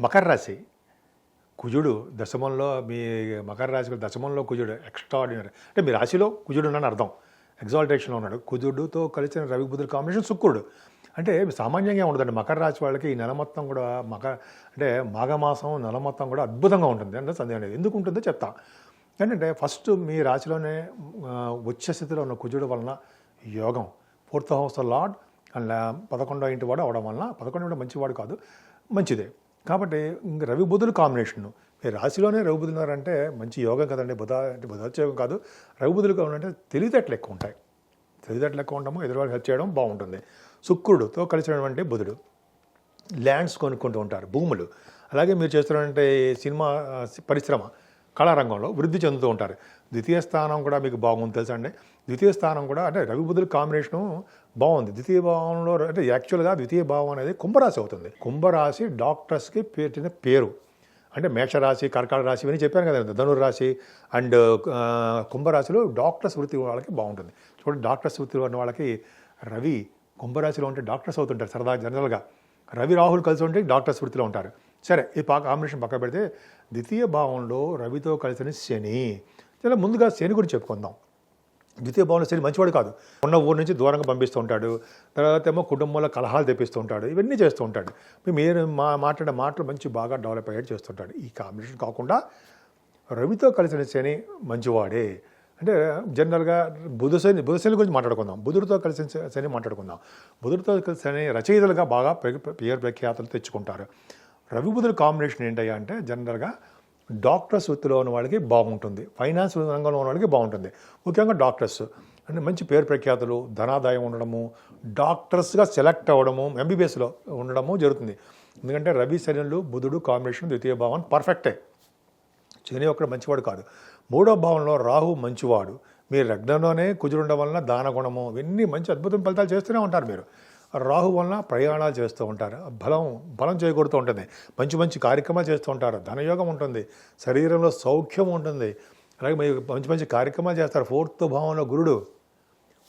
మకర రాశి కుజుడు దశమంలో మీ మకర రాశి దశమంలో కుజుడు ఎక్స్ట్రాడినరీ అంటే మీ రాశిలో కుజుడు ఉన్నాడని అర్థం. ఎగ్జాల్టేషన్లో ఉన్నాడు. కుజుడుతో కలిసిన రవి బుధుడు కాంబినేషన్ శుక్రుడు. అంటే సామాన్యంగా ఉండదండి. మకర రాశి వాళ్ళకి ఈ నెల మొత్తం కూడా మకర అంటే మాఘమాసం నెల మొత్తం కూడా అద్భుతంగా ఉంటుంది. అంటే సందేహం లేదు. ఎందుకు ఉంటుందో చెప్తా. ఏంటంటే ఫస్ట్ మీ రాశిలోనే వచ్చే స్థితిలో ఉన్న కుజుడు వలన యోగం. ఫోర్త్ హౌస్ లార్డ్ అండ్ పదకొండో ఇంటి వాడు అవడం వలన పదకొండు కూడా మంచివాడు కాదు. మంచిదే. కాబట్టి ఇంక రవి బుధులు కాంబినేషన్ మీరు రాశిలోనే రవి బుధులు ఉన్నారంటే మంచి యోగం కదండి. బుధ అంటే బుధోత్సవం కాదు. రవి బుధులు కావాలంటే తెలివితేటలు ఎక్కువ ఉంటాయి. తెలివితేటలు ఎక్కువ ఉండము ఎదురువాళ్ళు హెల్ప్ చేయడం బాగుంటుంది. శుక్రుడుతో కలిసినటువంటి బుధుడు ల్యాండ్స్ కొనుక్కుంటూ ఉంటారు. భూములు. అలాగే మీరు చేస్తున్నటువంటి సినిమా పరిశ్రమ. కళారంగంలో వృద్ధి చెందుతూ ఉంటారు. ద్వితీయ స్థానం కూడా మీకు బాగుంది తెలుసా అండి ద్వితీయ స్థానం కూడా అంటే రవి బుధుల కాంబినేషను బాగుంది. ద్వితీయ భావంలో అంటే యాక్చువల్గా ద్వితీయ భావం అనేది కుంభరాశి అవుతుంది. కుంభరాశి డాక్టర్స్కి పెట్టిన పేరు. అంటే మేషరాశి కర్కాడ రాశి ఇవన్నీ చెప్పాను కదా ధనుర్రాశి అండ్ కుంభరాశిలో డాక్టర్స్ వృత్తి వాళ్ళకి బాగుంటుంది. చూడండి డాక్టర్స్ వృత్తి ఉన్న వాళ్ళకి రవి కుంభరాశిలో ఉంటే డాక్టర్స్ అవుతుంటారు సరదా జనరల్గా. రవి రాహుల్ కలిసి ఉంటే డాక్టర్స్ వృత్తిలో ఉంటారు. సరే ఈ పా కాంబినేషన్ పక్క పెడితే ద్వితీయ భావంలో రవితో కలిసిన శని. చాలా ముందుగా శని గురించి చెప్పుకుందాం. ద్వితీయ భావంలో శని మంచివాడు కాదు. ఉన్న ఊరు నుంచి దూరంగా పంపిస్తూ ఉంటాడు. తర్వాత ఏమో కుటుంబంలో కలహాలు తెప్పిస్తూ ఉంటాడు. ఇవన్నీ చేస్తూ ఉంటాడు. మీరు మా మాట్లాడే మాటలు మంచి బాగా డెవలప్ అయ్యేది చేస్తుంటాడు ఈ కాంబినేషన్ కాకుండా రవితో కలిసిన శని మంచివాడే. అంటే జనరల్గా బుధశని శని గురించి మాట్లాడుకుందాం. బుధుడితో కలిసిన శని మాట్లాడుకుందాం. బుధుడితో కలిసి శని రచయితలుగా బాగా పేరు ప్రఖ్యాతలు తెచ్చుకుంటారు. రవి కాంబినేషన్ ఏంటయ్యా అంటే జనరల్గా డాక్టర్స్ వృత్తిలో ఉన్న వాళ్ళకి బాగుంటుంది. ఫైనాన్స్ రంగంలో ఉన్న వాళ్ళకి బాగుంటుంది. ముఖ్యంగా డాక్టర్స్ అంటే మంచి పేరు ప్రఖ్యాతులు ధనాదాయం ఉండడము డాక్టర్స్గా సెలెక్ట్ అవ్వడము ఎంబీబీఎస్లో ఉండడము జరుగుతుంది. ఎందుకంటే రవి శనిలు బుధుడు కాంబినేషన్ ద్వితీయ భావం పర్ఫెక్టే శని ఒక్కడు మంచివాడు కాదు. మూడో భావంలో రాహు మంచివాడు. మీరు లగ్నంలోనే కుజురుండడం వలన దానగుణము ఇవన్నీ మంచి అద్భుతం ఫలితాలు చేస్తూనే ఉంటారు మీరు. రాహు వలన ప్రయాణాలు చేస్తూ ఉంటారు. బలం బలం చేకూరుతూ ఉంటుంది. మంచి మంచి కార్యక్రమాలు చేస్తూ ఉంటారు. ధనయోగం ఉంటుంది. శరీరంలో సౌఖ్యం ఉంటుంది. అలాగే మీరు మంచి మంచి కార్యక్రమాలు చేస్తారు. ఫోర్త్ భావంలో గురుడు.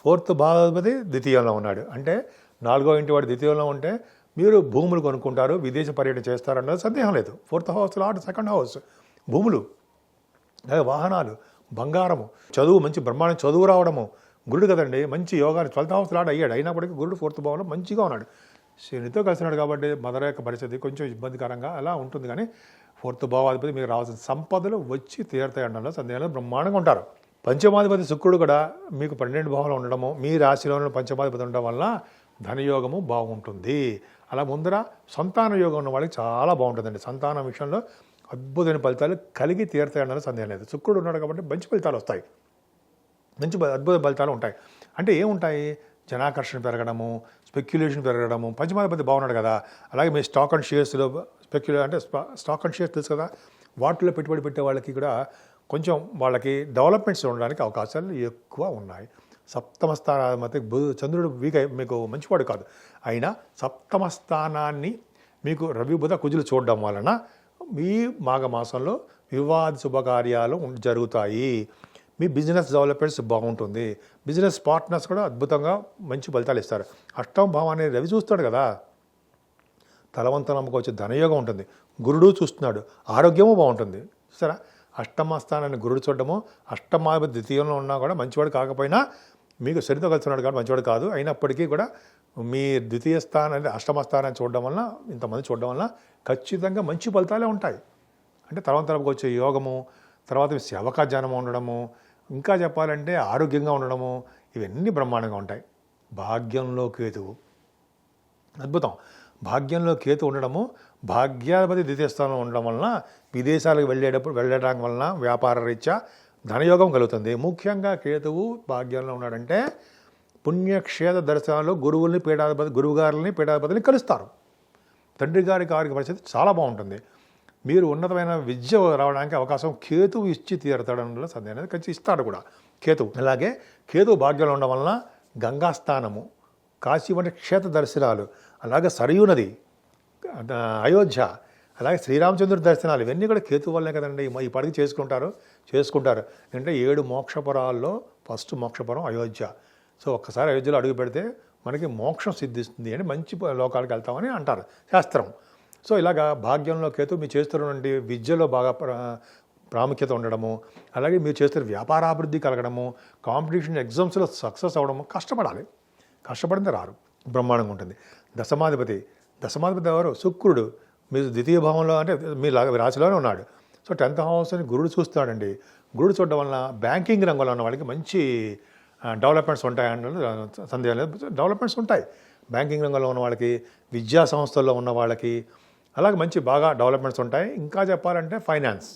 ఫోర్త్ భావాధిపతి ద్వితీయంలో ఉన్నాడు. అంటే నాలుగో ఇంటి వాడు ద్వితీయంలో ఉంటే మీరు భూములు కొనుక్కుంటారు విదేశ పర్యటన చేస్తారన్నది సందేహం లేదు. Fourth house lord second house. భూములు అలాగే వాహనాలు బంగారము చదువు మంచి బ్రహ్మాండం చదువు రావడము గురుడు కదండి మంచి యోగాన్ని ట్వెల్త్ హౌస్ లాడ్ అయ్యాడు. అయినప్పటికీ గురుడు ఫోర్త్ భావంలో మంచిగా ఉన్నాడు. శనితో కలిసినాడు కాబట్టి మదర యొక్క పరిస్థితి కొంచెం ఇబ్బందికరంగా అలా ఉంటుంది. కానీ ఫోర్త్ భావాధిపతి మీకు రావాల్సిన సంపదలు వచ్చి తీరుతాయి అనడంలో సందేహాలు బ్రహ్మాండంగా ఉంటారు. పంచమాధిపతి శుక్రుడు కూడా మీకు పన్నెండు భావంలో ఉండడము మీ రాశిలోనే పంచమాధిపతి ఉండడం వల్ల ధనయోగము బాగుంటుంది. అలా ముందర సంతాన యోగం ఉన్న వాళ్ళకి చాలా బాగుంటుందండి. సంతానం విషయంలో అద్భుతమైన ఫలితాలు కలిగి తీరుతాయి అన్నది సందేహం లేదు. శుక్రుడు ఉన్నాడు కాబట్టి మంచి ఫలితాలు వస్తాయి. మంచి అద్భుత ఫలితాలు ఉంటాయి. అంటే ఏముంటాయి? జనాకర్షణ పెరగడము స్పెక్యులేషన్ పెరగడము పంచమాధిపతి బాగున్నాడు కదా. అలాగే మీ స్టాక్ అండ్ షేర్స్లో స్పెక్యులే అంటే స్టాక్ అండ్ షేర్స్ తెలుసు కదా? వాటిలో పెట్టుబడి పెట్టే వాళ్ళకి కూడా కొంచెం వాళ్ళకి డెవలప్మెంట్స్ ఉండడానికి అవకాశాలు ఎక్కువ ఉన్నాయి. సప్తమ స్థానాధిపతి చంద్రుడు వీక్ మీకు మంచివాడు కాదు. అయినా సప్తమ స్థానాన్ని మీకు రవి బుధ కుజులు చూడడం వలన మీ మాఘమాసంలో వివాద శుభకార్యాలు జరుగుతాయి. మీ బిజినెస్ డెవలప్మెంట్స్ బాగుంటుంది. బిజినెస్ పార్ట్నర్స్ కూడా అద్భుతంగా మంచి ఫలితాలు ఇస్తారు. అష్టమ భావాన్ని రవి చూస్తాడు కదా. తలవంతనమ్మకు వచ్చే ధనయోగం ఉంటుంది. గురుడు చూస్తున్నాడు. ఆరోగ్యము బాగుంటుంది. సరే అష్టమ స్థానాన్ని గురుడు చూడడము అష్టమాధిపతి ద్వితీయంలో ఉన్నా కూడా మంచివాడు కాకపోయినా మీకు శనితో కలిసి ఉన్నాడు కాబట్టి మంచివాడు కాదు. అయినప్పటికీ కూడా మీ ద్వితీయ స్థానాన్ని అష్టమ స్థానాన్ని చూడడం వలన ఇంతమంది చూడడం వలన ఖచ్చితంగా మంచి ఫలితాలే ఉంటాయి. అంటే తర్వాత తరపుకి వచ్చే యోగము తర్వాత మీ ఉండడము ఇంకా చెప్పాలంటే ఆరోగ్యంగా ఉండడము ఇవన్నీ బ్రహ్మాండంగా ఉంటాయి. భాగ్యంలో కేతువు అద్భుతం. భాగ్యంలో కేతు ఉండడము భాగ్యాధిపతి ద్వితీయ స్థానంలో ఉండడం వలన విదేశాలకు వెళ్ళేటప్పుడు వెళ్ళడం వలన వ్యాపార రీత్యా ధనయోగం కలుగుతుంది. ముఖ్యంగా కేతువు భాగ్యంలో ఉన్నాడంటే పుణ్యక్షేత్ర దర్శనాలు గురువుల్ని పీఠాధిపతి గురువుగారులని పీఠాధిపతిని కలుస్తారు. తండ్రి గారి ఆరోగ్య పరిస్థితి చాలా బాగుంటుంది. మీరు ఉన్నతమైన విద్య రావడానికి అవకాశం కేతువు ఇచ్చి తీరతాడంలో సందేహం అనేది ఖచ్చితంగా ఇస్తాడు కూడా. కేతువు. అలాగే కేతువు భాగ్యంలో ఉండడం వలన గంగా స్థానము కాశీ వంటి క్షేత్ర దర్శనాలు అలాగే సరయూ నది అయోధ్య అలాగే శ్రీరామచంద్రుడి దర్శనాలు ఇవన్నీ కూడా కేతు వల్లే కదండి ఈ పడికి చేసుకుంటారు చేసుకుంటారు. అంటే ఏడు మోక్షపురాల్లో ఫస్ట్ మోక్షపురం అయోధ్య. సో ఒక్కసారి అయోధ్యలో అడుగు పెడితే మనకి మోక్షం సిద్ధిస్తుంది అని మంచి లోకాలకు వెళ్తామని అంటారు. శాస్త్రం. సో ఇలాగా భాగ్యంలో కేతు మీరు చేస్తున్నటువంటి విద్యలో బాగా ప్రాముఖ్యత ఉండడము అలాగే మీరు చేస్తున్న వ్యాపారాభివృద్ధి కలగడము కాంపిటీషన్ ఎగ్జామ్స్లో సక్సెస్ అవ్వడము కష్టపడాలి. కష్టపడితే రారు. బ్రహ్మాండంగా ఉంటుంది. దశమాధిపతి దశమాధిపతి ఎవరు? శుక్రుడు. మీరు ద్వితీయ భావంలో అంటే మీ రాశిలోనే ఉన్నాడు. సో టెన్త్ హౌస్ని గురుడు చూస్తాడండి గురుడు చూడడం వలన బ్యాంకింగ్ రంగంలో ఉన్న వాళ్ళకి మంచి డెవలప్మెంట్స్ ఉంటాయి అన్నది సందేహం లేదు. డెవలప్మెంట్స్ ఉంటాయి. బ్యాంకింగ్ రంగంలో ఉన్న వాళ్ళకి విద్యా సంస్థల్లో ఉన్న వాళ్ళకి అలాగే మంచి బాగా డెవలప్మెంట్స్ ఉంటాయి. ఇంకా చెప్పాలంటే ఫైనాన్స్.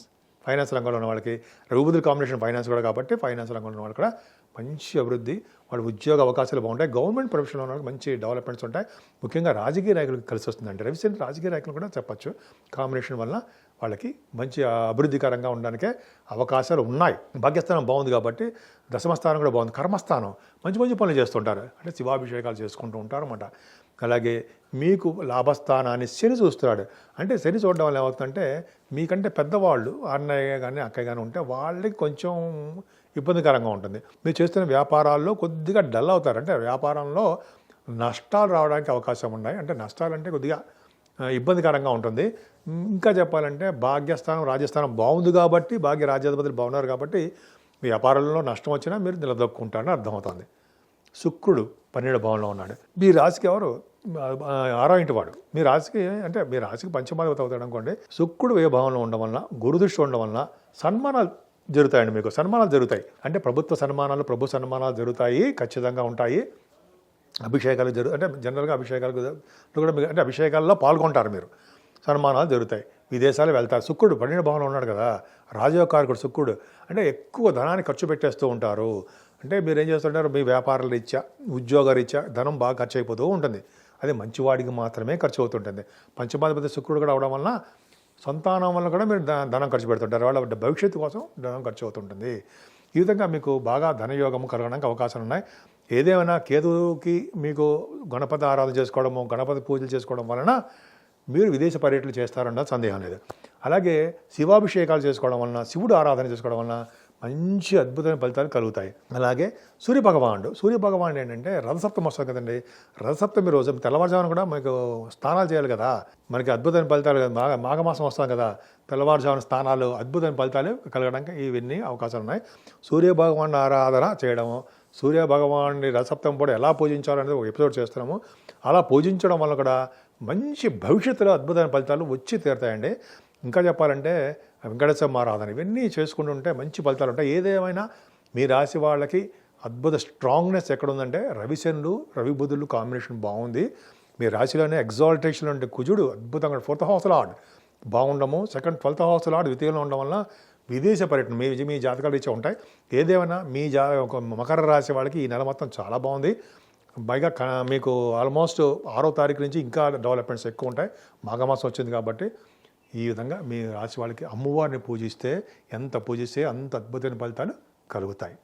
ఫైనాన్స్ రంగంలో ఉన్న వాళ్ళకి రఘుబుద్ధుల కాంబినేషన్ ఫైనాన్స్ కూడా కాబట్టి ఫైనాన్స్ రంగంలో ఉన్న వాళ్ళు కూడా మంచి అభివృద్ధి వాళ్ళ ఉద్యోగ అవకాశాలు బాగుంటాయి. గవర్నమెంట్ ప్రొఫెషన్లో ఉన్న వాళ్ళకి మంచి డెవలప్మెంట్స్ ఉంటాయి. ముఖ్యంగా రాజకీయ నాయకులకు కలిసి వస్తుందంటే రవిశంకర్ రాజకీయ నాయకులు కూడా చెప్పచ్చు. కాంబినేషన్ వల్ల వాళ్ళకి మంచి అభివృద్ధికరంగా ఉండడానికే అవకాశాలు ఉన్నాయి. భాగ్యస్థానం బాగుంది కాబట్టి దశమస్థానం కూడా బాగుంది. కర్మస్థానం మంచి మంచి పనులు చేస్తుంటారు. అంటే శివాభిషేకాలు చేసుకుంటూ ఉంటారు అన్నమాట అలాగే మీకు లాభస్థానాన్ని శని చూస్తున్నాడు. అంటే శని చూడడం వల్ల ఏమవుతుందంటే మీకంటే పెద్దవాళ్ళు అన్నయ్య కానీ అక్కయ్య కానీ ఉంటే వాళ్ళకి కొంచెం ఇబ్బందికరంగా ఉంటుంది. మీరు చేస్తున్న వ్యాపారాల్లో కొద్దిగా డల్ అవుతారు. అంటే వ్యాపారంలో నష్టాలు రావడానికి అవకాశం ఉన్నాయి. అంటే నష్టాలు అంటే కొద్దిగా ఇబ్బందికరంగా ఉంటుంది. ఇంకా చెప్పాలంటే భాగ్యస్థానం రాజస్థానం బాగుంది కాబట్టి భాగ్య రాజ్యాధిపతులు బాగున్నారు కాబట్టి వ్యాపారంలో నష్టం వచ్చినా మీరు నిలదొక్కుంటారని అర్థమవుతుంది. శుక్రుడు పన్నెండు భావంలో ఉన్నాడు. మీ రాశికి ఎవరు? ఆరో ఇంటి వాడు. మీ రాశికి అంటే మీ రాశికి పంచమాధిపతి అవుతాడు అనుకోండి. శుక్రుడు ఏ భావంలో ఉండడం వలన గురుదృష్టి ఉండడం వలన సన్మానాలు జరుగుతాయండి మీకు. సన్మానాలు జరుగుతాయి. అంటే ప్రభుత్వ సన్మానాలు ప్రభు సన్మానాలు జరుగుతాయి ఖచ్చితంగా ఉంటాయి. అభిషేకాలు జరుగు అంటే జనరల్గా అభిషేకాలు కూడా మీరు- అంటే అభిషేకాల్లో పాల్గొంటారు మీరు. సన్మానాలు జరుగుతాయి. విదేశాలు వెళ్తారు. శుక్రుడు పన్నెండు భావంలో ఉన్నాడు కదా. రాజయోగకారకుడు శుక్రుడు. అంటే ఎక్కువ ధనాన్ని ఖర్చు పెట్టేస్తూ ఉంటారు. అంటే మీరు ఏం చేస్తుంటారు? మీ వ్యాపారాల రీత్యా ఉద్యోగ రీత్యా ధనం బాగా ఖర్చు అయిపోతూ ఉంటుంది. అది మంచివాడికి మాత్రమే ఖర్చు అవుతుంటుంది. పంచమాధిపతి శుక్రుడు కూడా అవడం వలన సంతానం వల్ల కూడా మీరు ధనం ఖర్చు పెడుతుంటారు. వాళ్ళ భవిష్యత్తు కోసం ధనం ఖర్చు అవుతుంటుంది. ఈ విధంగా మీకు బాగా ధనయోగము కలగడానికి అవకాశాలు ఉన్నాయి. ఏదేమైనా కేతువుకి మీకు గణపతి ఆరాధన చేసుకోవడము గణపతి పూజలు చేసుకోవడం వలన మీరు విదేశ పర్యటనలు చేస్తారన్న సందేహం లేదు. అలాగే శివాభిషేకాలు చేసుకోవడం వలన శివుడు ఆరాధన చేసుకోవడం వలన మంచి అద్భుతమైన ఫలితాలు కలుగుతాయి. అలాగే సూర్యభగవానుడు సూర్యభగవానుడు ఏంటంటే రథసప్తమి వస్తుంది కదండి. రథసప్తమి రోజు తెల్లవారుజామున కూడా మీకు స్నానాలు చేయాలి కదా. మనకి అద్భుతమైన ఫలితాలు మాఘ మాఘమాసం వస్తాం కదా. తెల్లవారుజామున స్నానాలు అద్భుతమైన ఫలితాలు కలగడానికి ఇవన్నీ అవకాశాలు ఉన్నాయి. సూర్యభగవాను ఆరాధన చేయడము సూర్య భగవాన్ని రథసప్తమి కూడా ఎలా పూజించాలనేది ఒక ఎపిసోడ్ చేస్తున్నాము. అలా పూజించడం వల్ల కూడా మంచి భవిష్యత్తులో అద్భుతమైన ఫలితాలు వచ్చి తీరుతాయండి. ఇంకా చెప్పాలంటే వెంకటేశ్వర ఆరాధన ఇవన్నీ చేసుకుంటుంటే మంచి ఫలితాలు ఉంటాయి. ఏదేమైనా మీ రాశి వాళ్ళకి అద్భుత స్ట్రాంగ్నెస్ ఎక్కడ ఉందంటే రవిశనులు రవి బుధులు కాంబినేషన్ బాగుంది. మీ రాశిలోనే ఎగ్జాల్టేషన్ అంటే కుజుడు అద్భుతంగా ఫోర్త్ హౌస్ లాడ్ బాగుండము. సెకండ్ ట్వెల్త్ హౌస్ లాడ్ ద్వితీయంలో ఉండడం వల్ల విదేశ పర్యటన మీ మీ జాతకాలు ఇచ్చే ఉంటాయి. ఏదేమైనా మీ జా మకర రాశి వాళ్ళకి ఈ నెల మొత్తం చాలా బాగుంది. పైగా క- మీకు ఆల్మోస్ట్ ఆరో తారీఖు నుంచి ఇంకా డెవలప్మెంట్స్ ఎక్కువ ఉంటాయి. మాఘమాసం వచ్చింది కాబట్టి ఈ విధంగా మీ రాశి వాళ్ళకి అమ్మవారిని పూజిస్తే ఎంత పూజిస్తే అంత అద్భుతమైన ఫలితాలు కలుగుతాయి.